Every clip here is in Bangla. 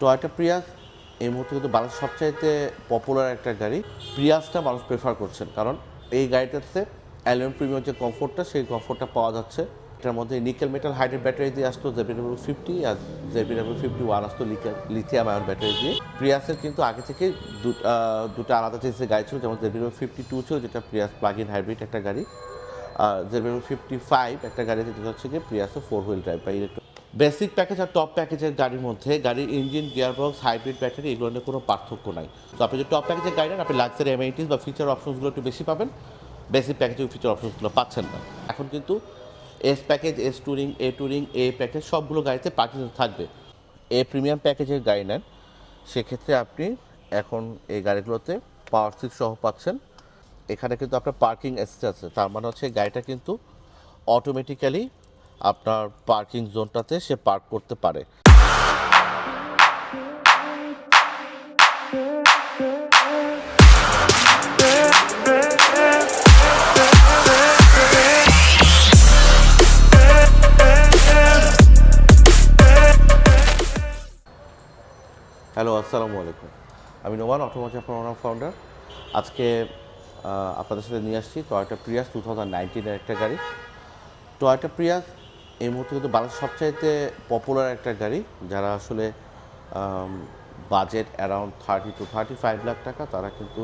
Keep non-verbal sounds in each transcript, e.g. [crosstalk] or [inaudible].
টয়োটা প্রিয়াস, এই মুহূর্তে কিন্তু বাংলাদেশের সবচাইতে পপুলার একটা গাড়ি। প্রিয়াসটা মানুষ প্রেফার করছেন, কারণ এই গাড়িটাতে অ্যালুমিনিয়াম প্রিমিয়াম যে কমফোর্টটা সেই কমফোর্টটা পাওয়া যাচ্ছে। এটার মধ্যে নিকেল মেটাল হাইড্রেট ব্যাটারি দিয়ে আসতো জেবিডাব্লিউ ফিফটি আর জেবিডাব্লিউ ফিফটি ওয়ান আসতো লিথিয়াম আয়ন ব্যাটারি দিয়ে। প্রিয়াসের কিন্তু আগে থেকে দুটো আলাদা চেঞ্জের গাড়ি ছিল, যেমন জেবিডাব্লিউ ফিফটি টু ছিল, যেটা প্রিয়াস প্লাগ ইন হাইব্রিড একটা গাড়ি। আর জেবিডাব্লিউ ফিফটি ফাইভ একটা গাড়িতে যেটা হচ্ছে গিয়ে প্রিয়াসের ফোর হুইল ড্রাইভ বা ইলেকট্রিক বেসিক প্যাকেজ আর টপ প্যাকেজের গাড়ির মধ্যে গাড়ির ইঞ্জিন গিয়ারবক্স হাইব্রিড ব্যাটারি এগুলো নিয়ে কোনো পার্থক্য নাই। তো আপনি যদি টপ প্যাকেজের গাড়ি নেন, আপনি লাক্সারি এমআইটিস বা ফিচার অপশনসগুলো একটু বেশি পাবেন। বেসিক প্যাকেজের ফিচার অপশনসগুলো পাচ্ছেন না। এখন কিন্তু S package S touring A touring A package সবগুলো গাড়িতে পার্কিং থাকবে। এ প্রিমিয়াম প্যাকেজের গাড়ি নেন, সেক্ষেত্রে আপনি এখন এই গাড়িগুলোতে পাওয়ার সিট সহ পাচ্ছেন। এখানে কিন্তু আপনার পার্কিং অ্যাসিস্ট আছে। তার মানে হচ্ছে গাড়িটা কিন্তু অটোমেটিক্যালি আপনার পার্কিং জোনটাতে সে পার্ক করতে পারে। হ্যালো, আসসালামু আলাইকুম। আমি নোমান অটোমোটিভ প্রোগ্রাম ফাউন্ডার আজকে আপনাদের সাথে নিয়ে আসছি টয়োটা প্রিয়াস টু থাউজেন্ড নাইনটিনের একটা গাড়ি। টয়োটা প্রিয়াস এই মুহূর্তে কিন্তু বাংলাদেশের সবচাইতে পপুলার একটা গাড়ি, যারা আসলে budget around thirty two thirty five lakh টাকা, তারা কিন্তু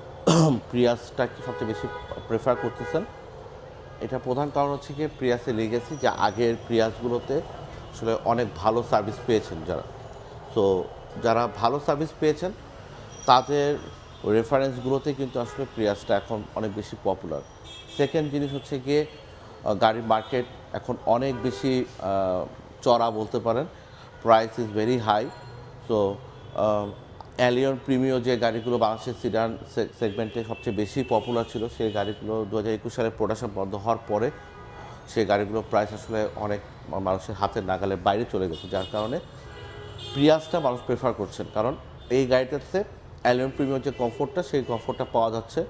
[clears throat] প্রিয়াসটাকে সবচেয়ে বেশি প্রেফার করতেছেন। এটা প্রধান কারণ হচ্ছে কি প্রিয়াসের লিগেসি যে আগের প্রিয়াসগুলোতে আসলে অনেক ভালো সার্ভিস পেয়েছেন যারা। তো যারা ভালো সার্ভিস পেয়েছেন, তাদের রেফারেন্সগুলোতে কিন্তু আসলে প্রিয়াসটা এখন অনেক বেশি পপুলার সেকেন্ড জিনিস হচ্ছে গিয়ে গাড়ির মার্কেট এখন অনেক বেশি চড়া বলতে পারেন। Price is very high so Allion Premio যে গাড়িগুলো বাংলাদেশের সিডান সেগমেন্টে সবচেয়ে বেশি পপুলার ছিল, সেই গাড়িগুলো দু হাজার একুশ সালে প্রোডাকশন বন্ধ হওয়ার পরে সেই গাড়িগুলোর প্রাইস আসলে অনেক মানুষের হাতের নাগালের বাইরে চলে গেছে। যার কারণে প্রিয়াসটা মানুষ প্রেফার করছেন। কারণ এই গাড়িটাতে অ্যালিয়ন প্রিমিয়াম যে কমফোর্টটা সেই কমফোর্টটা পাওয়া যাচ্ছে।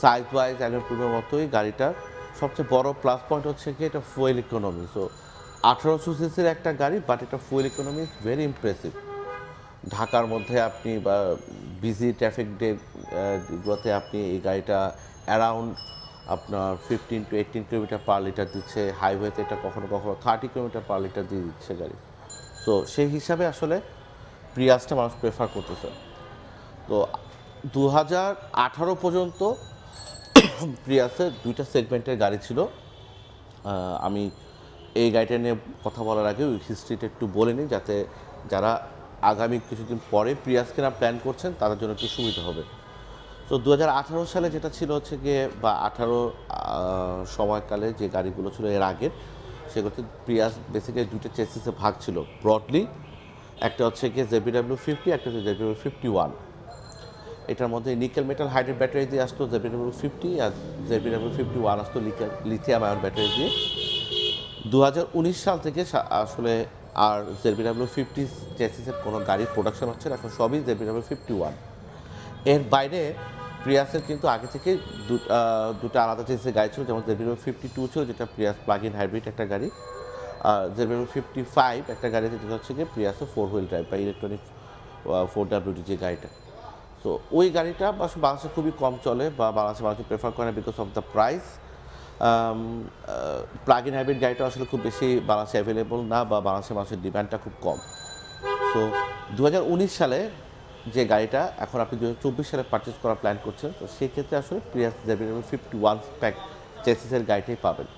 সাইজ ওয়াইজ অ্যালুমিনিয়াম প্রিমিয়াম মতোই গাড়িটার। সবচেয়ে বড় প্লাস পয়েন্ট হচ্ছে কি এটা ফুয়েল ইকোনমি সো আঠারোশো সিসির একটা গাড়ি বাট এটা fuel economy is very impressive ঢাকার মধ্যে আপনি বা বিজি ট্রাফিক ডে গুলোতে আপনি এই গাড়িটা অ্যারাউন্ড আপনার fifteen to eighteen kilometre per litre দিচ্ছে। হাইওয়েতে এটা কখনো কখনো থার্টি কিলোমিটার পার লিটার দিয়ে দিচ্ছে গাড়ি। তো সেই হিসাবে আসলে প্রিয়াসটা মানুষ প্রেফার করতেছে। তো দু হাজার আঠারো পর্যন্ত প্রিয়াসের দুইটা সেগমেন্টের গাড়ি ছিল। আমি এই গাড়িটা নিয়ে কথা বলার আগে ওই হিস্ট্রিটা একটু বলে নিই যাতে যারা আগামী কিছুদিন পরে প্রিয়াস কেনা প্ল্যান করছেন, তাদের জন্য একটু সুবিধা হবে। তো দু হাজার আঠারো সালে যেটা ছিল হচ্ছে গিয়ে বা আঠারো সময়কালে যে গাড়িগুলো ছিল এর আগের, সেগুলোতে প্রিয়াস বেসিক্যালি দুটো চেসিসে ভাগ ছিল। ব্রডলি একটা হচ্ছে গিয়ে জেবিডাব্লিউ ফিফটি একটা হচ্ছে জেবিডাব্লিউ ফিফটি ওয়ান এটার মধ্যে নিকেল মেটাল হাইড্রেট ব্যাটারি দিয়ে আসতো জেবিডাব্লিউ ফিফটি আর জেবিডাব্লিউ ফিফটি ওয়ান আসতো লিথিয়াম আয়ন ব্যাটারি দিয়ে। দু হাজার উনিশ সাল থেকে আসলে আর জেবিডাব্লিউ ফিফটি চেসিসের কোনো গাড়ির প্রোডাকশন হচ্ছে না, এখন সবই জেবিডাব্লিউ ফিফটি ওয়ানের বাইরে প্রিয়াসের কিন্তু আগে থেকে দুটো আলাদা চেসিসের গাড়ি ছিল, যেমন জেবিডাব্লিউ ফিফটি টু ছিল, যেটা প্রিয়াস প্লাগ ইন হাইব্রিড একটা গাড়ি। আর জেবিডাব্লিউ ফিফটি ফাইভ একটা গাড়িতে যেটা হচ্ছে গিয়ে প্রিয়াসের ফোর হুইল ড্রাইভ বা ইলেকট্রনিক ফোর ডাব্লিউডি যে গাড়িটা। তো ওই গাড়িটা বাংলাদেশে খুবই কম চলে বা বাংলাদেশে মানুষ প্রেফার করে না because of the price plug in hybrid গাড়িটা আসলে খুব বেশি বাংলাদেশে অ্যাভেলেবল না বা বাংলাদেশের মানুষের ডিমান্ডটা খুব কম। সো দু হাজার উনিশ সালে যে গাড়িটা, এখন আপনি দু সালে পারচেস করার প্ল্যান করছেন, তো সেক্ষেত্রে আসলে Prius ZVW fifty one pack চেসিসের গাড়িটাই পাবেন।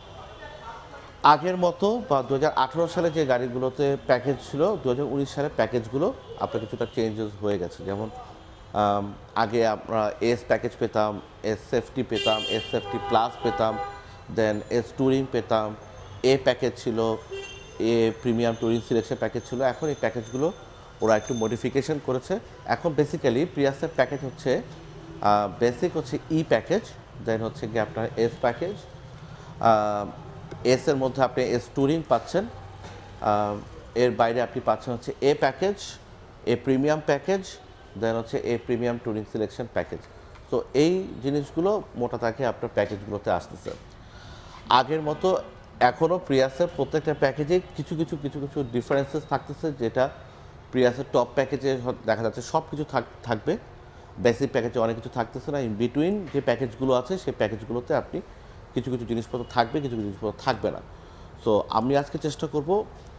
আগের মতো বা দু হাজার আঠেরো সালে যে গাড়িগুলোতে প্যাকেজ ছিল দু হাজার উনিশ সালে প্যাকেজগুলো আপনার কিছুটা চেঞ্জেস হয়ে গেছে। যেমন আগে আমরা এস প্যাকেজ পেতাম এস সেফটি পেতাম এস সেফটি প্লাস পেতাম দেন এস ট্যুরিং পেতাম। এ প্যাকেজ ছিল A premium touring selection package ছিল। এখন এই প্যাকেজগুলো ওরা একটু মডিফিকেশন করেছে। এখন বেসিক্যালি প্রিয়াসের প্যাকেজ হচ্ছে বেসিক হচ্ছে ই প্যাকেজ দেন হচ্ছে গিয়ে আপনার এস প্যাকেজ এসের মধ্যে আপনি এস ট্যুরিং পাচ্ছেন। এর বাইরে আপনি পাচ্ছেন হচ্ছে A package A premium package then হচ্ছে A premium touring selection package তো এই জিনিসগুলো মোটা তাকে আপনার প্যাকেজগুলোতে আসতেছে। আগের মতো এখনও প্রিয়াসের প্রত্যেকটা প্যাকেজে কিছু কিছু কিছু কিছু ডিফারেন্সেস থাকতেছে, যেটা প্রিয়াসের টপ প্যাকেজে দেখা যাচ্ছে সব কিছু থাকবে। বেসিক প্যাকেজে অনেক কিছু থাকতেছে না। ইন বিটুইন যে প্যাকেজগুলো আছে, সেই প্যাকেজগুলোতে আপনি কিছু কিছু জিনিসপত্র থাকবে, কিছু কিছু জিনিসপত্র থাকবে না। সো আমি আজকে চেষ্টা করব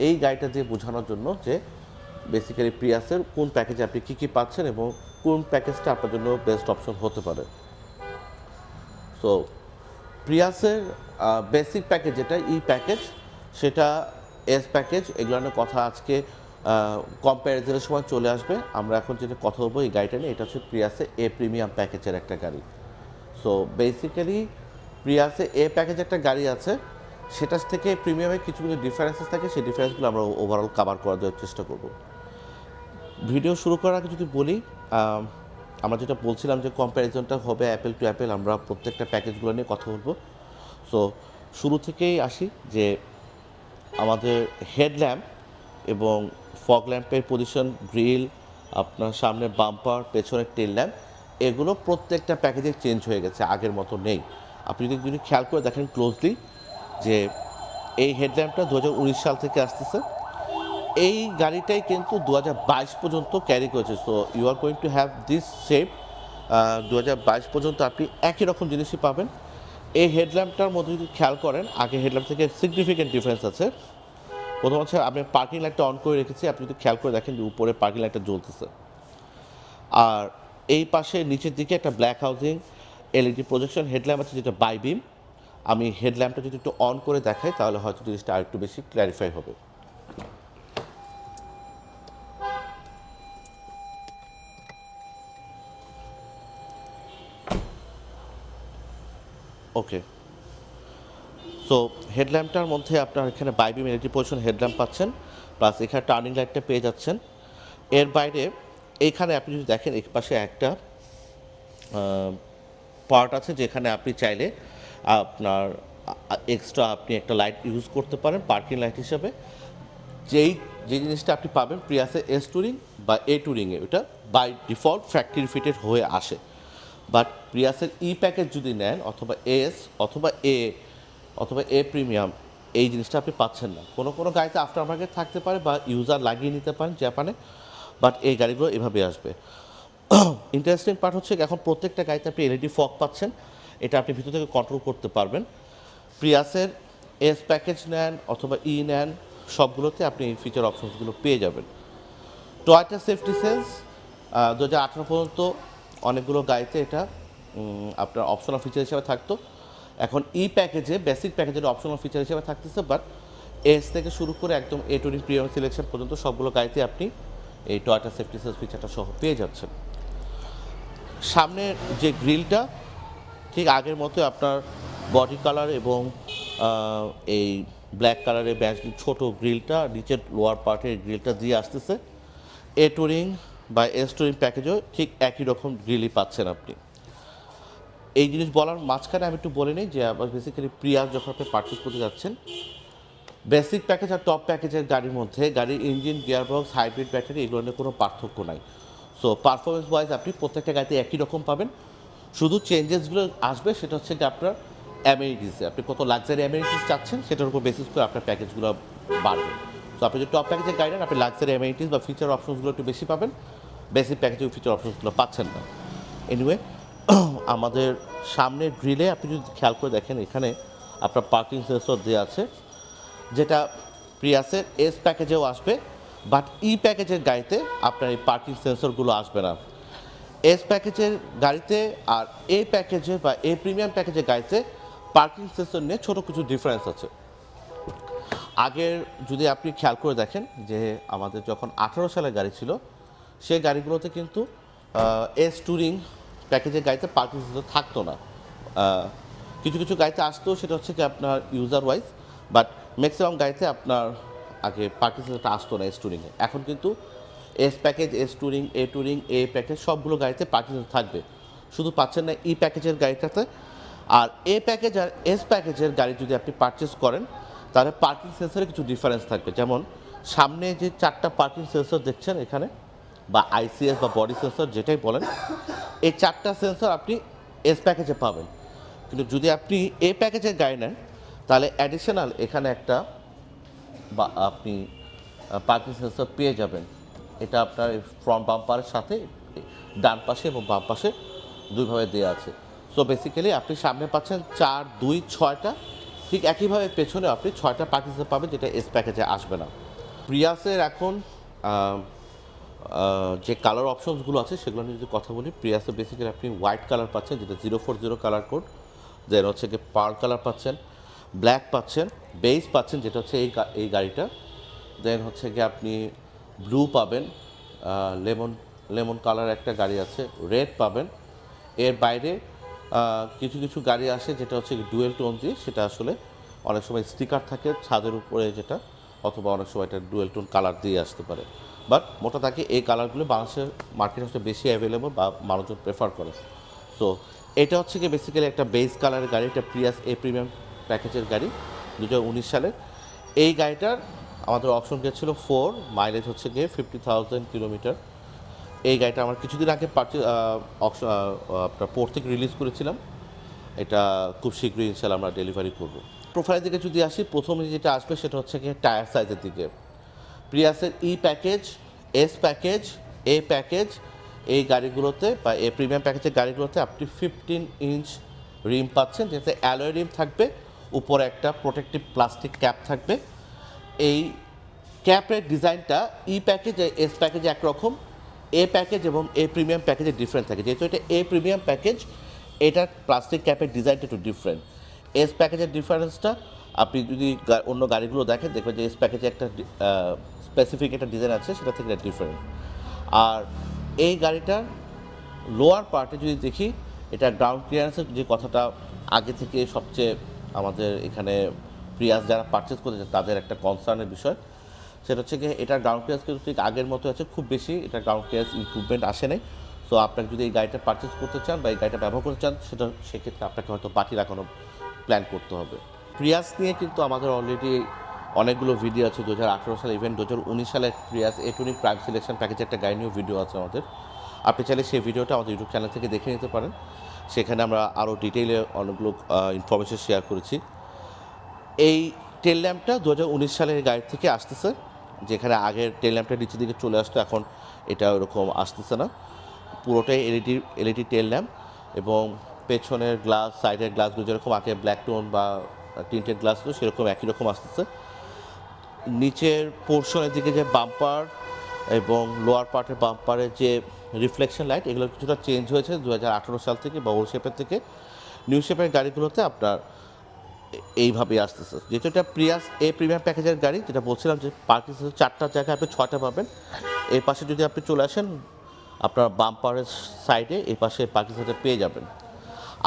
এই গাড়িটা দিয়ে বোঝানোর জন্য যে বেসিক্যালি প্রিয়াসের কোন প্যাকেজে আপনি কী কী পাচ্ছেন এবং কোন প্যাকেজটা আপনার জন্য বেস্ট অপশন হতে পারে। সো প্রিয়াসের বেসিক প্যাকেজ যেটা, ই প্যাকেজ সেটা এস প্যাকেজ এগুলো কথা আজকে কম্প্যারিজনের সময় চলে আসবে। আমরা এখন যেটা কথা বলব এই গাড়িটা নিয়ে, এটা হচ্ছে প্রিয়াসে এ প্রিমিয়াম প্যাকেজের একটা গাড়ি। সো বেসিক্যালি প্রিয়াসে এ প্যাকেজ একটা গাড়ি আছে, সেটার থেকে প্রিমিয়ামের কিছু কিছু ডিফারেন্সেস থাকে, সেই ডিফারেন্সগুলো আমরা ওভারঅল কাভার করা দেওয়ার চেষ্টা করব। ভিডিও শুরু করার আগে যদি বলি আমরা যেটা বলছিলাম যে কম্প্যারিজনটা হবে অ্যাপেল টু অ্যাপেল আমরা প্রত্যেকটা প্যাকেজগুলো নিয়ে কথা বলব। সো শুরু থেকেই আসি যে আমাদের হেডল্যাম্প এবং ফগ ল্যাম্পের পজিশন গ্রিল আপনার সামনে বাম্পার পেছনের টেল ল্যাম্প এগুলো প্রত্যেকটা প্যাকেজে চেঞ্জ হয়ে গেছে, আগের মতো নেই। আপনি যদি যদি খেয়াল করে দেখেন ক্লোজলি যে এই হেডল্যাম্পটা দু হাজার উনিশ সাল থেকে আসতেছে। এই গাড়িটাই কিন্তু দু হাজার বাইশ পর্যন্ত ক্যারি করেছে। So you are going to have this shape দু হাজার বাইশ পর্যন্ত আপনি একই রকম জিনিসই পাবেন। এই হেডল্যাম্পটার মধ্যে যদি খেয়াল করেন, আগে হেডল্যাম্প থেকে সিগনিফিকেন্ট ডিফারেন্স আছে। প্রথম হচ্ছে, আমি পার্কিং লাইটটা অন করে রেখেছি, আপনি যদি খেয়াল করে দেখেন যে উপরে পার্কিং লাইটটা জ্বলতেছে। আর এই পাশে নিচের দিকে একটা black housing LED projection headlamp আছে যেটা বাই বিম আমি হেডল্যাম্পটা যদি একটু অন করে দেখাই, তাহলে হয়তো জিনিসটা আরেকটু বেশি ক্ল্যারিফাই হবে। ওকে সো হেডল্যাম্পটার মধ্যে আপনার এখানে বাইবি মিলিটারি পজিশন হেডল্যাম্প পাচ্ছেন প্লাস এখানে টার্নিং লাইটটা পেয়ে যাচ্ছেন। এর বাইরে এইখানে আপনি যদি দেখেন এক পাশে একটা পার্ট আছে যেখানে আপনি চাইলে আপনার এক্সট্রা আপনি একটা লাইট ইউজ করতে পারেন পার্কিং লাইট হিসাবে। যেই যে জিনিসটা আপনি পাবেন প্রিয়াসে এস টুরিং বা এ টুরিংয়ে ওটা বাই ডিফল্ট ফ্যাক্টরি ফিটেড হয়ে আসে। বাট প্রিয়াসের ই প্যাকেজ যদি নেন, অথবা এস অথবা এ অথবা এ প্রিমিয়াম এই জিনিসটা আপনি পাচ্ছেন না। কোনো কোনো গাড়িতে আফটার মার্কেট থাকতে পারে বা ইউজার লাগিয়ে নিতে পারেন জাপানে বাট এই গাড়িগুলো এভাবে আসবে। [clears throat] ইন্টারেস্টিং পার্ট হচ্ছে এখন প্রত্যেকটা গাড়িতে আপনি এলইডি ফক পাচ্ছেন, এটা আপনি ভিতর থেকে কন্ট্রোল করতে পারবেন। প্রিয়াসের এস প্যাকেজ নেন, অথবা ই নেন, সবগুলোতে আপনি এই ফিচার অপশনসগুলো পেয়ে যাবেন। টয়টা সেফটি সেন্স দু হাজার আঠারো পর্যন্ত অনেকগুলো গাড়িতে এটা আপনার অপশনাল ফিচার হিসেবে থাকতো। এখন ই প্যাকেজে বেসিক প্যাকেজের অপশনাল ফিচার হিসেবে থাকতেছে বাট এস থেকে শুরু করে একদম এ টোয়েন্টি প্রিমিয়াম সিলেকশন পর্যন্ত সবগুলো গাড়িতে আপনি এই টয়টা সেফটি সেন্স ফিচারটা সহ পেয়ে যাচ্ছেন। সামনের যে গ্রিলটা ঠিক আগের মতো আপনার বডি কালার এবং এই ব্ল্যাক কালারের ব্যাচ ছোট গ্রিলটা নিচের লোয়ার পার্টের গ্রিলটা দিয়ে আসতেছে। এ টুরিং বা এস টুরিং প্যাকেজও ঠিক একই রকম গ্রিলই পাচ্ছেন আপনি। এই জিনিস বলার মাঝখানে আমি একটু বলে নিই যে, আবার বেসিক্যালি প্রিয়াস যখন আপনি পারচেস করতে যাচ্ছেন বেসিক প্যাকেজ আর টপ প্যাকেজের গাড়ির মধ্যে গাড়ির ইঞ্জিন গিয়ারবক্স হাইব্রিড ব্যাটারি এগুলো নিয়ে কোনো পার্থক্য নাই। সো পারফরমেন্স ওয়াইজ আপনি প্রত্যেকটা গাড়িতে একই রকম পাবেন। শুধু চেঞ্জেসগুলো আসবে সেটা হচ্ছে যে আপনার অ্যামেনিটিসে আপনি কত লাক্সারি অ্যামেনিটিস চাচ্ছেন সেটার উপর বেসিস করে আপনার প্যাকেজগুলো বাড়বে। তো আপনি যদি টপ প্যাকেজের গাড়ি নেন, আপনি লাক্সারি অ্যামেনিটিস বা ফিচার অপশনসগুলো একটু বেশি পাবেন। বেসিক প্যাকেজের ফিচার অপশনসগুলো পাচ্ছেন না। এনিওয়ে [clears throat] আমাদের সামনের গ্রিলে আপনি যদি খেয়াল করে দেখেন, এখানে আপনার পার্কিং সেন্সর দেওয়া আছে, যেটা প্রিয়াসের এস প্যাকেজেও আসবে বাট ই প্যাকেজের গাড়িতে আপনার এই পার্কিং সেন্সরগুলো আসবে না। এস প্যাকেজের গাড়িতে আর এ প্যাকেজে বা এ প্রিমিয়াম প্যাকেজের গাড়িতে পার্কিং সেন্সর নিয়ে ছোটো কিছু ডিফারেন্স আছে। আগের যদি আপনি খেয়াল করে দেখেন যে আমাদের যখন আঠারো সালের গাড়ি ছিল সেই গাড়িগুলোতে কিন্তু এস টুরিং প্যাকেজের গাড়িতে পার্কিং থাকতো না। কিছু কিছু গাড়িতে আসতো, সেটা হচ্ছে কি আপনার ইউজার ওয়াইজ বাট ম্যাক্সিমাম গাড়িতে আপনার আগে পার্কিং আসতো না এস টুরিংয়ে এখন কিন্তু S package S touring A touring A package সবগুলো গাড়িতে পার্কিং থাকবে। শুধু পাচ্ছেন না ই প্যাকেজের গাড়িটাতে। আর এ প্যাকেজ আর এস প্যাকেজের গাড়ি যদি আপনি পারচেস করেন, তাহলে পার্কিং সেন্সরে কিছু ডিফারেন্স থাকবে। যেমন সামনে যে চারটা পার্কিং সেন্সর দেখছেন এখানে বা আইসিএস বা বডি সেন্সর যেটাই বলেন, এই চারটা সেন্সর আপনি এস প্যাকেজে পাবেন। কিন্তু যদি আপনি এ প্যাকেজের গাড়ি নেন, তাহলে অ্যাডিশনাল এখানে একটা বা আপনি পার্কিং সেন্সর পেয়ে যাবেন। এটা আপনার ফ্রন্ট বাম্পারের সাথে, ডান পাশে এবং বাম পাশে দুইভাবে দেওয়া আছে। সো বেসিক্যালি আপনি সামনে পাচ্ছেন চার, দুই, ছয়টা। ঠিক একইভাবে পেছনে আপনি ছয়টা পার্টিসিপেট পাবেন যেটা এস প্যাকেজে আসবে না। প্রিয়াসের এখন যে কালার অপশনসগুলো আছে, সেগুলো নিয়ে যদি কথা বলি, প্রিয়াসে বেসিক্যালি আপনি হোয়াইট কালার পাচ্ছেন, যেটা zero four zero colour code then হচ্ছে গিয়ে পার্ল কালার পাচ্ছেন ব্ল্যাক পাচ্ছেন বেস পাচ্ছেন, যেটা হচ্ছে এই এই গাড়িটা দেন হচ্ছে গিয়ে আপনি ব্লু পাবেন লেমন লেমন কালার একটা গাড়ি আছে রেড পাবেন, এর বাইরে কিছু কিছু গাড়ি আসে, যেটা হচ্ছে ডুয়েল টোন দিয়ে, সেটা আসলে অনেক সময় স্টিকার থাকে ছাদের উপরে যেটা, অথবা অনেক সময় এটা ডুয়েল টোন কালার দিয়ে আসতে পারে। বাট মোটা থাকে এই কালারগুলো বাংলাদেশের মার্কেট হচ্ছে বেশি অ্যাভেলেবল বা মানুষজন প্রেফার করে। সো এটা হচ্ছে কি বেসিক্যালি একটা বেস কালারের গাড়ি এটা প্রিয়াস এ প্রিমিয়াম প্যাকেজের গাড়ি দু সালের। এই গাড়িটার আমাদের অপশন গিয়েছিল ফোর মাইলেজ হচ্ছে গিয়ে ফিফটি থাউজেন্ড কিলোমিটার এই গাড়িটা আমার কিছুদিন আগে পার্চে আপনার পোর্ট থেকে রিলিজ করেছিলাম। এটা খুব শীঘ্রই ইনশাল্লাহ আমরা ডেলিভারি করব। প্রোফাইলের দিকে যদি আসি, প্রথমে যেটা আসবে সেটা হচ্ছে গিয়ে টায়ার সাইজের দিকে। প্রিয়াসের E package S package A package এই গাড়িগুলোতে বা এ প্রিমিয়াম প্যাকেজের গাড়িগুলোতে আপনি ফিফটিন ইঞ্চ রিম পাচ্ছেন যেতে অ্যালয় রিম থাকবে, উপরে একটা প্রোটেক্টিভ প্লাস্টিক ক্যাপ থাকবে। এই ক্যাপের ডিজাইনটা ই প্যাকেজ এস প্যাকেজে একরকম এ প্যাকেজ এবং এ প্রিমিয়াম প্যাকেজে ডিফারেন্ট থাকে। যেহেতু এটা এ প্রিমিয়াম প্যাকেজ এটার প্লাস্টিক ক্যাপের ডিজাইনটা একটু ডিফারেন্ট এস প্যাকেজের ডিফারেন্সটা আপনি যদি অন্য গাড়িগুলো দেখেন, দেখবেন যে এস প্যাকেজে একটা স্পেসিফিক একটা ডিজাইন আছে, সেটা থেকে ডিফারেন্ট আর এই গাড়িটার লোয়ার পার্টে যদি দেখি, এটা গ্রাউন্ড ক্লিয়ারেন্সের যে কথাটা আগে থেকে সবচেয়ে আমাদের এখানে প্রিয়াস যারা পারচেস করেছে, তাদের একটা কনসার্নের বিষয়। সেটা হচ্ছে গিয়ে এটার গ্রাউন্ড ক্লিয়ারেন্স কিন্তু ঠিক আগের মতো আছে, খুব বেশি এটা গ্রাউন্ড ক্লিয়ারেন্স ইম্প্রুভমেন্ট আসে নাই। সো আপনাকে যদি এই গাড়িটা পারচেস করতে চান বা এই গাড়িটা ব্যবহার করতে চান, সেটা সেক্ষেত্রে আপনাকে হয়তো বাকি রাখানো প্ল্যান করতে হবে। প্রিয়াস নিয়ে কিন্তু আমাদের অলরেডি অনেকগুলো ভিডিও আছে দু হাজার আঠেরো সালে ইভেন দু হাজার উনিশ সালে প্রিয়াস এটুনি প্রাইম সিলেকশন প্যাকেজের একটা গাড়ি নিয়েও ভিডিও আছে আমাদের। আপনি চাইলে সেই ভিডিওটা আমাদের ইউটিউব চ্যানেল থেকে দেখে নিতে পারেন। সেখানে আমরা আরও ডিটেইলে অনেকগুলো ইনফরমেশন শেয়ার করেছি। এই টেল ল্যাম্পটা দু হাজার উনিশ সালের গাড়ি থেকে আসতেছে। যেখানে আগের টেল ল্যাম্পটা নিচের দিকে চলে আসতো, এখন এটা ওরকম আসতেছে না। পুরোটাই এলইডি এলইডি টেল ল্যাম্প এবং পেছনের গ্লাস সাইডের গ্লাসগুলো যেরকম আগে ব্ল্যাক টোন বা টিন্টেড গ্লাসগুলো সেরকম একই রকম আসতেছে। নিচের পোর্শনের দিকে যে বাম্পার এবং লোয়ার পার্টের বাম্পারের যে রিফ্লেকশন লাইট, এগুলো কিছুটা চেঞ্জ হয়েছে দু হাজার আঠেরো সাল থেকে বা ওল্ড শেপের থেকে। নিউ শেপের গাড়িগুলোতে আপনার এইভাবেই আসতেছে। যেহেতু এটা প্রিয়াস, এ প্রিমিয়াম প্যাকেজের গাড়ি, যেটা বলছিলাম যে পার্কিং চারটা জায়গায়, আপনি ছটা পাবেন। এই পাশে যদি আপনি চলে আসেন, আপনার বাম্পারের সাইডে এই পাশে পার্কিং পেয়ে যাবেন।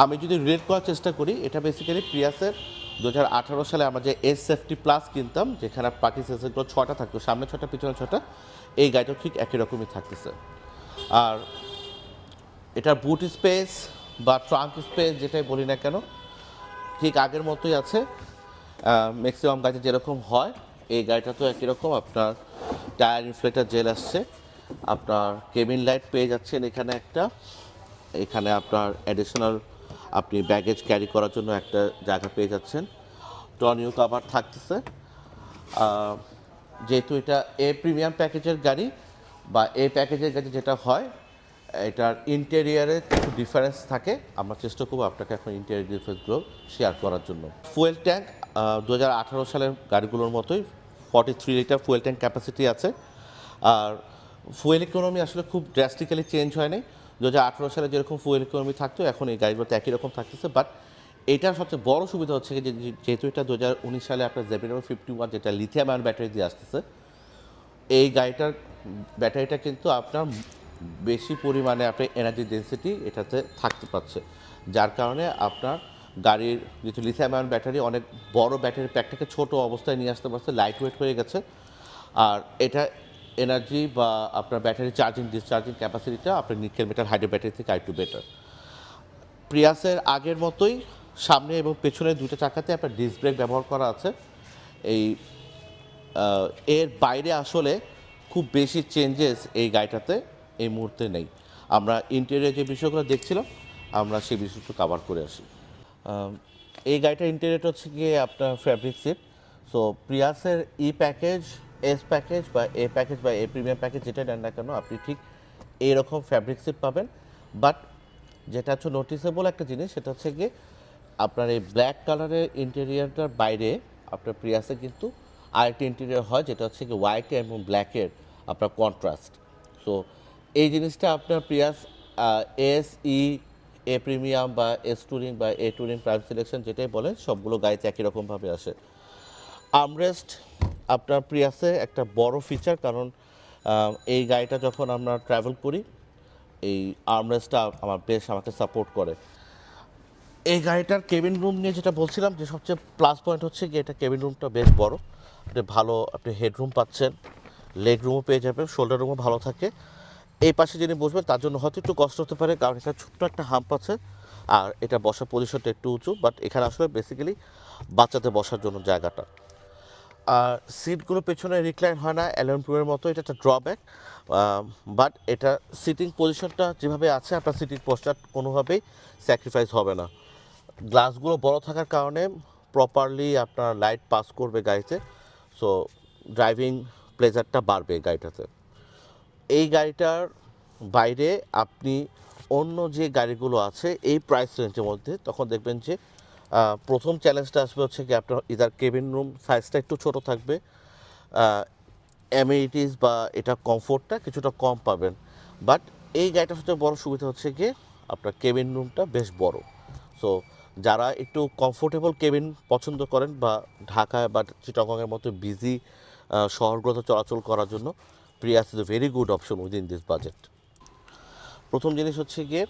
আমি যদি রিলেট করার চেষ্টা করি, এটা বেসিক্যালি প্রিয়াসের দু হাজার আঠারো সালে আমরা যে এস সেফটি প্লাস কিনতাম, যেখানে পার্কিং সেন্সারগুলো ছটা থাকতো, সামনে ছটা, পিছনে ছটা, এই গাড়িটা ঠিক একই রকমই থাকতেছে। আর এটার বুট স্পেস বা ট্রাঙ্ক স্পেস যেটাই বলি না কেন, ঠিক আগের মতোই আছে। ম্যাক্সিমাম গাড়িতে যেরকম হয়, এই গাড়িটা তো একই রকম। আপনার টায়ার ইনফ্লেটার জেল আসছে, আপনার কেবিন লাইট পেয়ে যাচ্ছেন এখানে একটা। এখানে আপনার অ্যাডিশনাল আপনি ব্যাগেজ ক্যারি করার জন্য একটা জায়গা পেয়ে যাচ্ছেন। টনিও কাভার থাকতেছে। যেহেতু এটা এ প্রিমিয়াম প্যাকেজের গাড়ি বা এ প্যাকেজের গাড়ি যেটা হয়, এটার ইন্টেরিয়ারে কিছু ডিফারেন্স থাকে। আমরা চেষ্টা করব আপনাকে এখন ইন্টেরিয়ার ডিফারেন্সগুলো শেয়ার করার জন্য। ফুয়েল ট্যাঙ্ক দু হাজার আঠারো সালের গাড়িগুলোর মতোই forty three litre fuel tank capacity আছে। আর ফুয়েল ইকোনমি আসলে খুব ড্রাস্টিক্যালি চেঞ্জ হয়নি দু হাজার আঠারো সালে যেরকম ফুয়েল ইকোনমি থাকতো, এখন এই গাড়িগুলোতে একই রকম থাকতেছে। বাট এটার সবচেয়ে বড় সুবিধা হচ্ছে যে যেহেতু এটা দু হাজার উনিশ সালে আপনার জেবিনার ফিফটি ওয়ান যেটা লিথিয়াম আয়ন ব্যাটারি দিয়ে আসতেছে, এই গাড়িটার ব্যাটারিটা কিন্তু আপনার বেশি পরিমাণে আপনার এনার্জি ডেন্সিটি এটাতে থাকতে পারছে। যার কারণে আপনার গাড়ির যেহেতু লিথিয়াম আয়ন ব্যাটারি অনেক বড় ব্যাটারি প্যাকটাকে ছোট অবস্থায় নিয়ে আসতে পারছে লাইট ওয়েট হয়ে গেছে। আর এটা এনার্জি বা আপনার ব্যাটারি চার্জিং ডিসচার্জিং ক্যাপাসিটিটা আপনার নিকেল মেটাল হাইড্রো ব্যাটারি থেকে আইটু বেটার প্রিয়াসের আগের মতোই সামনে এবং পেছনে দুটো চাকাতে আপনার ডিস্ক ব্রেক ব্যবহার করা আছে। এই এর বাইরে আসলে খুব বেশি চেঞ্জেস এই গাড়িটাতে এই মুহূর্তে নেই। আমরা ইন্টেরিয়র যে বিষয়গুলো দেখছিলাম, আমরা সেই বিষয়গুলো কাভার করে আসি। এই গাড়িটার ইন্টেরিয়রটা হচ্ছে গিয়ে আপনার ফ্যাব্রিক সিট সো প্রিয়াসের ই প্যাকেজ এস প্যাকেজ বা এ প্যাকেজ বা এ প্রিমিয়াম প্যাকেজ যেটা নেন না কেন, আপনি ঠিক এইরকম ফ্যাব্রিক সিট পাবেন। বাট যেটা হচ্ছে নোটিসেবল একটা জিনিস, সেটা হচ্ছে গিয়ে আপনার এই ব্ল্যাক কালারের ইন্টেরিয়ারটার বাইরে আপনার প্রিয়াসে কিন্তু আরেকটা ইন্টেরিয়ার হয়, যেটা হচ্ছে কি হোয়াইট এবং ব্ল্যাকের আপনার কন্ট্রাস্ট সো এই জিনিসটা আপনার Prius S E A premium বা এস টুরিং বা এ টুরিং প্রাইম সিলেকশন যেটাই বলেন, সবগুলো গাড়িতে একই রকমভাবে আসে। আমরেস্ট আপনার প্রিয়াসে একটা বড় ফিচার কারণ এই গাড়িটা যখন আমরা ট্রাভেল করি, এই আর্মরেস্টটা আমার বেশ আমাকে সাপোর্ট করে। এই গাড়িটার কেবিন রুম নিয়ে যেটা বলছিলাম, যে সবচেয়ে প্লাস পয়েন্ট হচ্ছে কি এটা কেবিন রুমটা বেশ বড়। আপনি ভালো, আপনি হেডরুম পাচ্ছেন লেগ রুমও পেয়ে যাবেন শোল্ডার রুমও ভালো থাকে। এই পাশে যিনি বসবেন, তার জন্য হয়তো একটু কষ্ট হতে পারে, কারণ এটা ছোট্ট একটা হাম্প আছে, আর এটা বসার পজিশনটা একটু উঁচু বাট এখানে আসলে বেসিক্যালি বাচ্চাদের বসার জন্য জায়গাটা। আর সিটগুলো পেছনে রিক্লাইন হয় না অ্যালেন প্রুয়ের মতো, এটা একটা ড্রব্যাক বাট এটা সিটিং পজিশনটা যেভাবে আছে, আপনার সিটিং পোস্টার কোনোভাবেই স্যাক্রিফাইস হবে না। গ্লাসগুলো বড় থাকার কারণে প্রপারলি আপনার লাইট পাস করবে গাড়িতে সো ড্রাইভিং প্লেজারটা বাড়বে গাড়িটাতে। এই গাড়িটার বাইরে আপনি অন্য যে গাড়িগুলো আছে, এই প্রাইস রেঞ্জের মধ্যে, তখন দেখবেন যে প্রথম চ্যালেঞ্জটা আসবে হচ্ছে কি আপনার ইদার কেবিন রুম সাইজটা একটু ছোট থাকবে অ্যামিনিটিস বা এটা কমফোর্টটা কিছুটা কম পাবেন। বাট এই গাড়িটার সবচেয়ে বড় সুবিধা হচ্ছে গিয়ে আপনার কেবিন রুমটা বেশ বড়। সো যারা একটু কমফোর্টেবল কেবিন পছন্দ করেন বা ঢাকায় বা চিটাগংয়ের মতো বিজি শহরগুলোতে চলাচল করার জন্য Prius is a very good option within this budget প্রথম জিনিস হচ্ছে গিয়ে,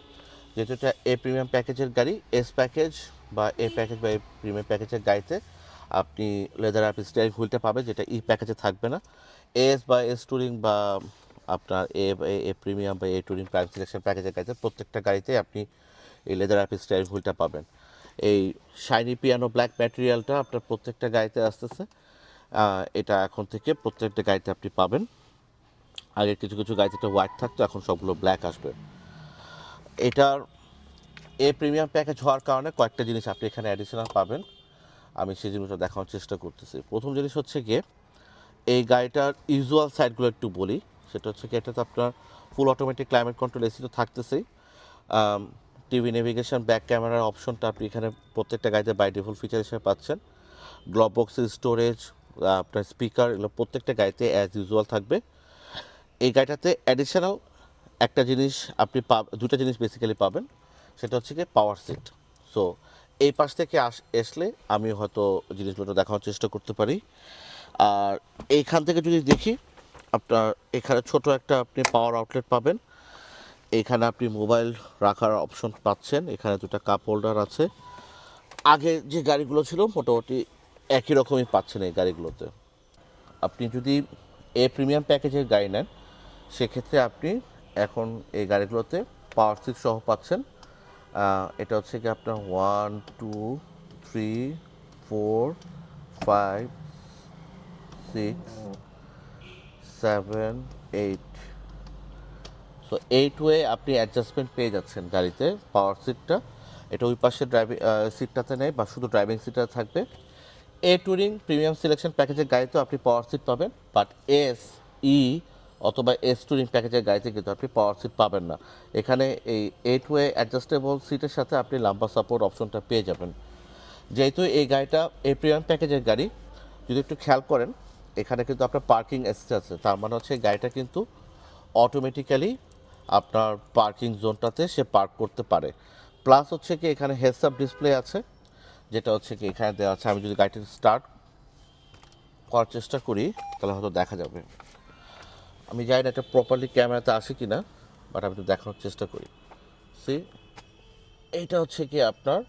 যেহেতু এটা এ প্রিমিয়াম প্যাকেজের গাড়ি এস প্যাকেজ বা এ প্যাকেজ বা এ প্রিমিয়াম প্যাকেজের গাড়িতে আপনি লেদার অ্যাপ স্টাইল হুইলটা পাবেন যেটা ই প্যাকেজে থাকবে না। এস বা এস টুরিং বা আপনার এ এ প্রিমিয়াম বা এ টুরিং প্রাইম সিলেকশন প্যাকেজের গাড়িতে প্রত্যেকটা গাড়িতে আপনি এই লেদার অ্যাপ স্টাইল হুইলটা পাবেন এই শাইনি পিয়ানো ব্ল্যাক ম্যাটেরিয়ালটা আপনার প্রত্যেকটা গাড়িতে আসতেছে। এটা এখন থেকে প্রত্যেকটা গাড়িতে আপনি পাবেন। আগে কিছু কিছু গাড়িতে একটা হোয়াইট থাকতো, এখন সবগুলো ব্ল্যাক আসবে। এটার এ প্রিমিয়াম প্যাকেজ হওয়ার কারণে কয়েকটা জিনিস আপনি এখানে অ্যাডিশনাল পাবেন। আমি সেই জিনিসটা দেখানোর চেষ্টা করতেছি। প্রথম জিনিস হচ্ছে গিয়ে, এই গাড়িটার ইউজুয়াল সাইডগুলো একটু বলি। সেটা হচ্ছে কি এটাতে আপনার full automatic climate control AC তো থাকতেছেই। টিভি নেভিগেশন ব্যাক ক্যামেরার অপশনটা আপনি এখানে প্রত্যেকটা গাড়িতে বাই ডিফল্ট ফিচার হিসেবে পাচ্ছেন। গ্লব বক্সের স্টোরেজ আপনার স্পিকার এগুলো প্রত্যেকটা গাড়িতে অ্যাজ ইউজুয়াল থাকবে। এই গাড়িটাতে অ্যাডিশনাল একটা জিনিস আপনি পা দুটা জিনিস বেসিক্যালি পাবেন। সেটা হচ্ছে কি পাওয়ার সিট সো এই পাশ থেকে আস আসলে আমি হয়তো জিনিসগুলো দেখানোর চেষ্টা করতে পারি। আর এইখান থেকে যদি দেখি, আপনার এখানে ছোট একটা আপনি পাওয়ার আউটলেট পাবেন। এখানে আপনি মোবাইল রাখার অপশন পাচ্ছেন। এখানে দুটো কাপ হোল্ডার আছে। আগে যে গাড়িগুলো ছিল, মোটামুটি একই রকমই পাচ্ছেন এই গাড়িগুলোতে। আপনি যদি এ প্রিমিয়াম প্যাকেজের গাড়ি নেন, সেক্ষেত্রে আপনি এখন এই গাড়িগুলোতে পাওয়ার সিট সহ পাচ্ছেন। এটা হচ্ছে কি আপনার one two three four five six seven eight so eight way আপনি অ্যাডজাস্টমেন্ট পেয়ে যাচ্ছেন গাড়িতে পাওয়ার সিটটা এটা ওই পাশে ড্রাইভিং সিটটাতে নেই, বা শুধু ড্রাইভিং সিটটাতে থাকবে। এ টুরিং প্রিমিয়াম সিলেকশন প্যাকেজের গাড়িতেও আপনি পাওয়ার সিট পাবেন বাট এস ই অথবা এস টুরিং প্যাকেজের গাড়িতে কিন্তু আপনি পাওয়ার সিট পাবেন না। এখানে এই এইট ওয়ে অ্যাডজাস্টেবল সিটের সাথে আপনি লাম্বা সাপোর্ট অপশনটা পেয়ে যাবেন। যেহেতু এই গাড়িটা এই প্রিমিয়াম প্যাকেজের গাড়ি, যদি একটু খেয়াল করেন, এখানে কিন্তু আপনার পার্কিং অ্যাসিস্ট আছে। তার মানে হচ্ছে গাড়িটা কিন্তু অটোমেটিক্যালি আপনার পার্কিং জোনটাতে সে পার্ক করতে পারে। প্লাস হচ্ছে কি এখানে হেডস আপ ডিসপ্লে আছে, যেটা হচ্ছে কি এখানে দেওয়া আছে। আমি যদি গাড়িটা স্টার্ট করার চেষ্টা করি, তাহলে হয়তো দেখা যাবে। আমি জানি না এটা প্রপারলি ক্যামেরাতে আসে কি না বাট আমি তো দেখানোর চেষ্টা করি। সি এইটা হচ্ছে কি আপনার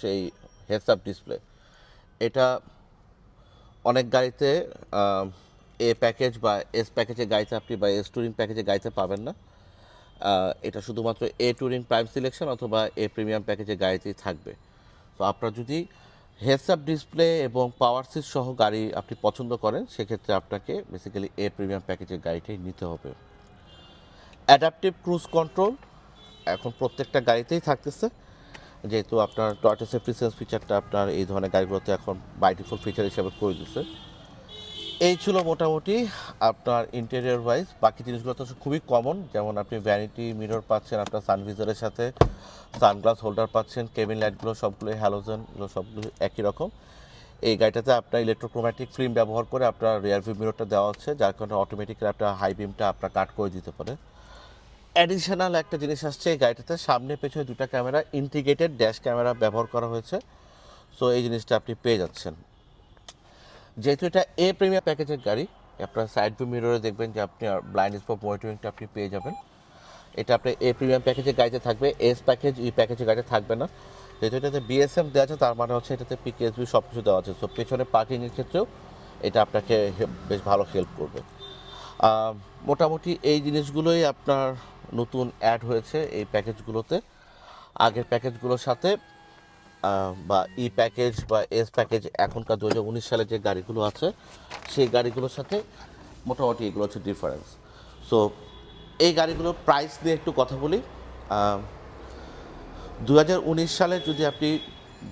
সেই হেডস আপ ডিসপ্লে এটা অনেক গাড়িতে এ প্যাকেজ বা এস প্যাকেজের গাড়িতে আপনি বা এস টুরিং প্যাকেজের গাড়িতে পাবেন না। এটা শুধুমাত্র এ টুরিং প্রাইম সিলেকশন অথবা এ প্রিমিয়াম প্যাকেজের গাড়িতেই থাকবে। তো আপনার যদি হেডস আপ ডিসপ্লে এবং পাওয়ার সিট সহ গাড়ি আপনি পছন্দ করেন, সেক্ষেত্রে আপনাকে বেসিক্যালি এ প্রিমিয়াম প্যাকেজের গাড়িটাই নিতে হবে। অ্যাডাপটিভ ক্রুজ কন্ট্রোল এখন প্রত্যেকটা গাড়িতেই থাকতেছে। যেহেতু আপনার টয়টা সেফটি সেন্স ফিচারটা আপনার এই ধরনের গাড়িগুলোতে এখন বাইটিফুল ফিচার হিসেবে করে দিচ্ছে। এই ছিল মোটামুটি আপনার ইন্টেরিয়র ওয়াইজ বাকি জিনিসগুলো তো খুবই কমন যেমন আপনি ভ্যানিটি মিরর পাচ্ছেন, আপনার সানভিজারের সাথে সানগ্লাস হোল্ডার পাচ্ছেন কেবিন লাইটগুলো সবগুলো হ্যালোজেন এগুলো সবগুলো একই রকম। এই গাড়িটাতে আপনার ইলেকট্রোক্রোম্যাটিক ফিল্ম ব্যবহার করে আপনার রিয়ার ভিউ মিররটা দেওয়া হচ্ছে, যার কারণে অটোমেটিক্যালি আপনার হাই বিমটা আপনার কাট করে দিতে পারে। অ্যাডিশনাল একটা জিনিস আসছে এই গাড়িটাতে, সামনে পেছনে দুটা ক্যামেরা ইন্টিগ্রেটেড ড্যাশ ক্যামেরা ব্যবহার করা হয়েছে। সো এই জিনিসটা আপনি পেয়ে যাচ্ছেন। যেহেতু এটা এ প্রিমিয়ার প্যাকেজের গাড়ি, আপনার সাইড ভিউ মিররে দেখবেন যে আপনি ব্লাইন্ড স্পট মনিটরিংটা আপনি পেয়ে যাবেন। এটা আপনার এ প্রিমিয়াম প্যাকেজের গাড়িতে থাকবে এস প্যাকেজ ই প্যাকেজের গাড়িতে থাকবে না। যেহেতু এটাতে বিএসএম দেওয়া আছে, তার মানে হচ্ছে এটাতে পিকেএসবি সব কিছু দেওয়া আছে। সো পেছনে পার্কিংয়ের ক্ষেত্রেও এটা আপনাকে বেশ ভালো হেল্প করবে। মোটামুটি এই জিনিসগুলোই আপনার নতুন অ্যাড হয়েছে এই প্যাকেজগুলোতে আগের প্যাকেজগুলোর সাথে বা ই প্যাকেজ বা এস প্যাকেজ এখনকার দু হাজার উনিশ সালে যে গাড়িগুলো আছে, সেই গাড়িগুলোর সাথে মোটামুটি এগুলো হচ্ছে ডিফারেন্স সো এই গাড়িগুলোর প্রাইস নিয়ে একটু কথা বলি। দু হাজার উনিশ সালে যদি আপনি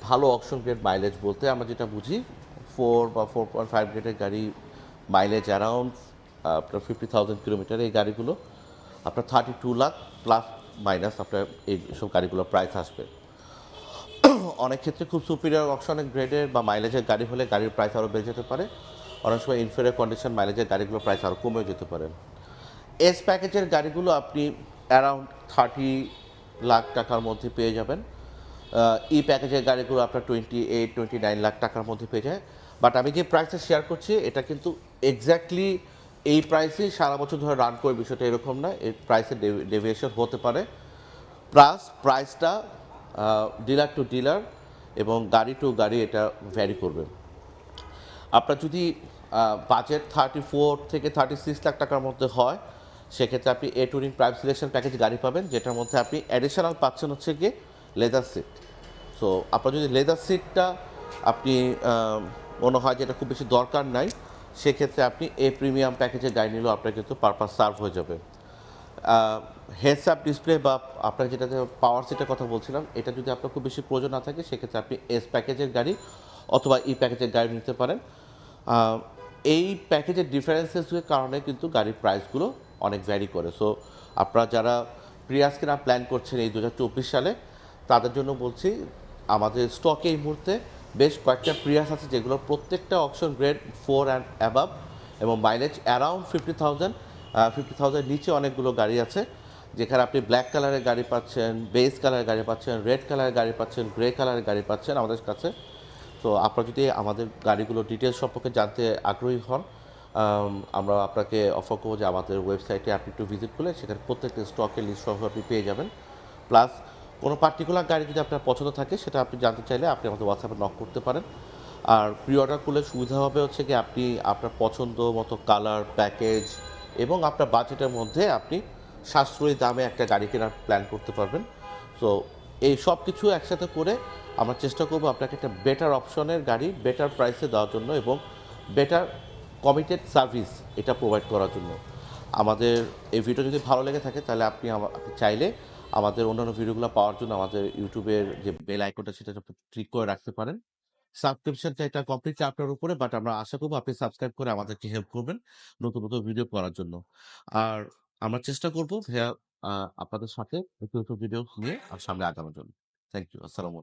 ভালো অপশন গ্রেড মাইলেজ বলতে আমরা যেটা বুঝি ফোর বা ফোর পয়েন্ট ফাইভ গ্রেডের গাড়ি মাইলেজ অ্যারাউন্ড আপনার ফিফটি থাউজেন্ড কিলোমিটার এই গাড়িগুলো, আপনার thirty two lakh plus minus আপনার এই সব গাড়িগুলোর প্রাইস আসবে। অনেক ক্ষেত্রে খুব সুপিরিয়র অপশনের গ্রেডের বা মাইলেজের গাড়ি হলে গাড়ির প্রাইস আরও বেড়ে যেতে পারে। অনেক সময় ইনফেরিয়ার কন্ডিশন মাইলেজের গাড়িগুলোর প্রাইস আরও কমেও যেতে পারে। এস প্যাকেজের গাড়িগুলো আপনি অ্যারাউন্ড থার্টি লাখ টাকার মধ্যে পেয়ে যাবেন। ই প্যাকেজের গাড়িগুলো আপনার twenty eight twenty nine lakh টাকার মধ্যে পেয়ে যায়। বাট আমি যে প্রাইসটা শেয়ার করছি, এটা কিন্তু এক্স্যাক্টলি এই প্রাইসেই সারা বছর ধরে রান করে বিষয়টা এরকম না। এই প্রাইসের ডেভিয়েশন হতে পারে। প্লাস প্রাইসটা ডিলার টু ডিলার এবং গাড়ি টু গাড়ি এটা ভ্যারি করবে। আপনার যদি বাজেট থার্টি ফোর থেকে থার্টি সিক্স লাখ টাকার মধ্যে হয়, সেক্ষেত্রে আপনি A touring prime selection package গাড়ি পাবেন, যেটার মধ্যে আপনি অ্যাডিশনাল পাচ্ছেন হচ্ছে গিয়ে লেদার সিট সো আপনার যদি লেদার সিটটা আপনি মনে হয় যে এটা খুব বেশি দরকার নাই, সেক্ষেত্রে আপনি এ প্রিমিয়াম প্যাকেজে গাড়ি নিলেও আপনার কিন্তু পারপাস সার্ভ হয়ে যাবে। হেডস আপ ডিসপ্লে বা আপনার যেটাতে পাওয়ার সিটের কথা বলছিলাম, এটা যদি আপনার খুব বেশি প্রয়োজন না থাকে, সেক্ষেত্রে আপনি এস প্যাকেজের গাড়ি অথবা ই প্যাকেজের গাড়ি নিতে পারেন। এই প্যাকেজের ডিফারেন্সেসের কারণে কিন্তু গাড়ির প্রাইসগুলো অনেক ভ্যারি করে। সো আপনারা যারা প্রিয়াস কেনা প্ল্যান করছেন এই দু হাজার চব্বিশ সালে, তাদের জন্য বলছি, আমাদের স্টকে এই মুহূর্তে বেশ কয়েকটা প্রিয়াস আছে যেগুলো প্রত্যেকটা option grade four and above এবং mileage around fifty thousand fifty thousand নিচে অনেকগুলো গাড়ি আছে। যেখানে আপনি ব্ল্যাক কালারের গাড়ি পাচ্ছেন বেস কালারের গাড়ি পাচ্ছেন রেড কালারের গাড়ি পাচ্ছেন গ্রে কালারের গাড়ি পাচ্ছেন আমাদের কাছে। তো আপনারা যদি আমাদের গাড়িগুলো ডিটেলস সম্পর্কে জানতে আগ্রহী হন আমরা আপনাকে অফার করব যে আমাদের ওয়েবসাইটে আপনি একটু ভিজিট করলে সেখানে প্রত্যেকটা স্টকের লিস্ট সহ আপনি পেয়ে যাবেন। প্লাস কোনো পার্টিকুলার গাড়ি যদি আপনার পছন্দ থাকে, সেটা আপনি জানতে চাইলে আপনি আমাদের হোয়াটসঅ্যাপে নক করতে পারেন। আর প্রি অর্ডার করলে সুবিধা হবে হচ্ছে কি আপনি আপনার পছন্দ মতো কালার প্যাকেজ এবং আপনার বাজেটের মধ্যে আপনি সাশ্রয়ী দামে একটা গাড়ি কেনার প্ল্যান করতে পারবেন। তো এই সব কিছু একসাথে করে আমরা চেষ্টা করব আপনাকে একটা বেটার অপশনের গাড়ি বেটার প্রাইসে দেওয়ার জন্য এবং বেটার কমিটেড সার্ভিস এটা প্রোভাইড করার জন্য। আমাদের এই ভিডিও যদি ভালো লেগে থাকে, তাহলে আপনি চাইলে আমাদের অন্যান্য ভিডিওগুলো পাওয়ার জন্য আমাদের ইউটিউবের যে বেল আইকনটা সেটা ক্লিক করে রাখতে পারেন। সাবস্ক্রিপশনটা এটা কমপ্লিটলি আপনার উপরে বাট আমরা আশা করব আপনি সাবস্ক্রাইব করে আমাদেরকে হেল্প করবেন নতুন নতুন ভিডিও করার জন্য। আর আমরা চেষ্টা করব ভাইয়া আপনাদের সাথে একটু ভিডিও নিয়ে সামনে আগানোর জন্য। থ্যাংক ইউ আসসালামু